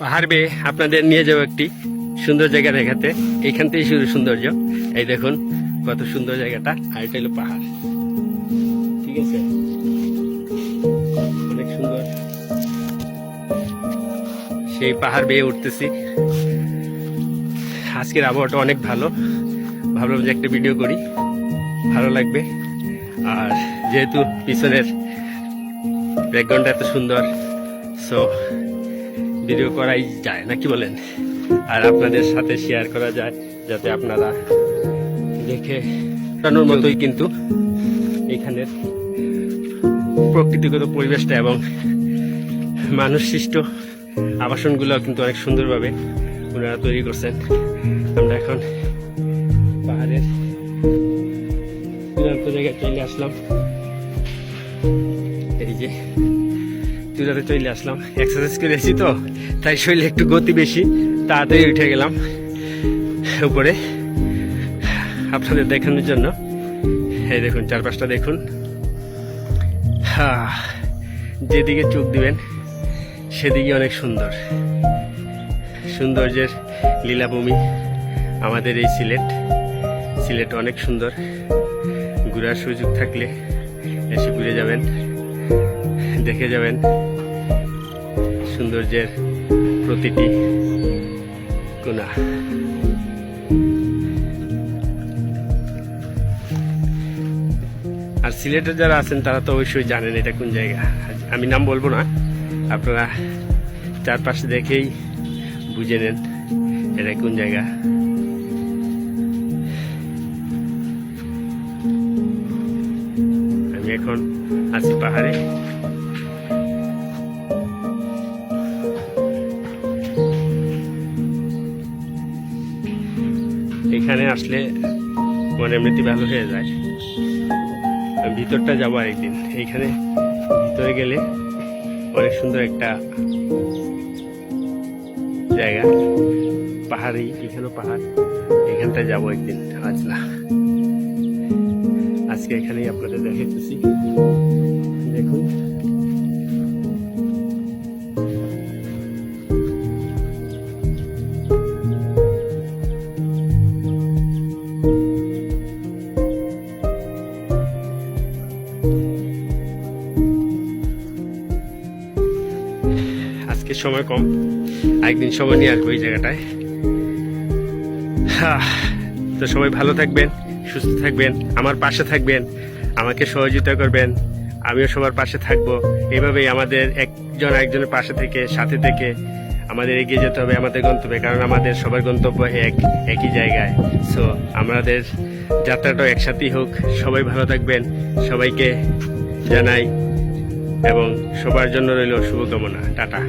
পাহাড় বেয়ে আপনাদের নিয়ে যাব একটি সুন্দর জায়গা দেখাতে। এইখান থেকেই শুরু সৌন্দর্য। এই দেখুন, কত সুন্দর জায়গাটা। আর এটা হলো পাহাড়। ঠিক আছে? অনেক সুন্দর। সেই পাহাড় বেয়ে উঠতেছি। আজকের আবহাওয়াটা অনেক ভালো। ভাবলাম যে একটা ভিডিও করি। ভালো লাগবে। আর যেহেতু পিছনের ব্যাকগ্রাউন্ডটা এত সুন্দর সো ভিডিও করাই যায় নাকি বলেন? আর আপনাদের সাথে শেয়ার করা যায় যাতে আপনারা দেখে কাটানোর মতোই কিন্তু এখানের প্রকৃতিগত পরিবেশটা এবং মানুষ সৃষ্ট আবাসনগুলো কিন্তু অনেক সুন্দরভাবে ওনারা তৈরি করছেন। আমরা এখন পাহাড়ের জায়গায় চলে আসলাম। এই যে চূড়াতে চলে আসলাম। এক্সারসাইজ করে করেছি তো তাই শরীরে একটু গতি বেশি তাড়াতাড়ি উঠে গেলাম উপরে। আপনাদের দেখানোর জন্য। এই দেখুন চারপাশটা দেখুন। হ্যাঁ, যেদিকে চোখ দিবেন সেদিকে অনেক সুন্দর। সৌন্দর্যের লীলাভূমি আমাদের এই সিলেট। সিলেট অনেক সুন্দর। ঘুরার সুযোগ থাকলে এসে ঘুরে যাবেন। দেখে যাবেন সৌন্দর্যের প্রতিটি কোনা আর সিলেটে যারা আছেন, তারা তো অবশ্যই জানেন এটা কোন জায়গা। আমি নাম বলব না, আপনারা চারপাশে দেখেই বুঝে নেন এটা কোন জায়গা। এখন আছি পাহাড়ে। এখানে আসলে মনে এমনিতে ভালো হয়ে যায়। ভিতরটা যাব আরেকদিন। এইখানে ভিতরে গেলে অনেক সুন্দর একটা জায়গা। পাহাড়ি, এখানেও পাহাড়। এখানটায় যাব একদিন। আজ না আজকে এখানেই আপনাদের দেখাইতেছি। দেখুন। আজকে সময় কম। একদিন সময় নিয়ে আসব এই জায়গাটায়। আহ, তো সবাই ভালো থাকবেন, সুস্থ থাকবেন, আমার পাশে থাকবেন, আমাকে সহযোগিতা করবেন, আমিও সবার পাশে থাকব। এভাবেই আমাদের একজন একজনের পাশে থেকে, সাথে থেকে আমাদের এগিয়ে যেতে হবে আমাদের গন্তব্যে, কারণ আমাদের সবার গন্তব্য এক, একই জায়গায়। সো আমাদের যাত্রাটাও একসাথেই হোক, সবাই ভালো থাকবেন, সবাইকে জানাই এবং সবার জন্য রইল শুভকামনা। টাটা।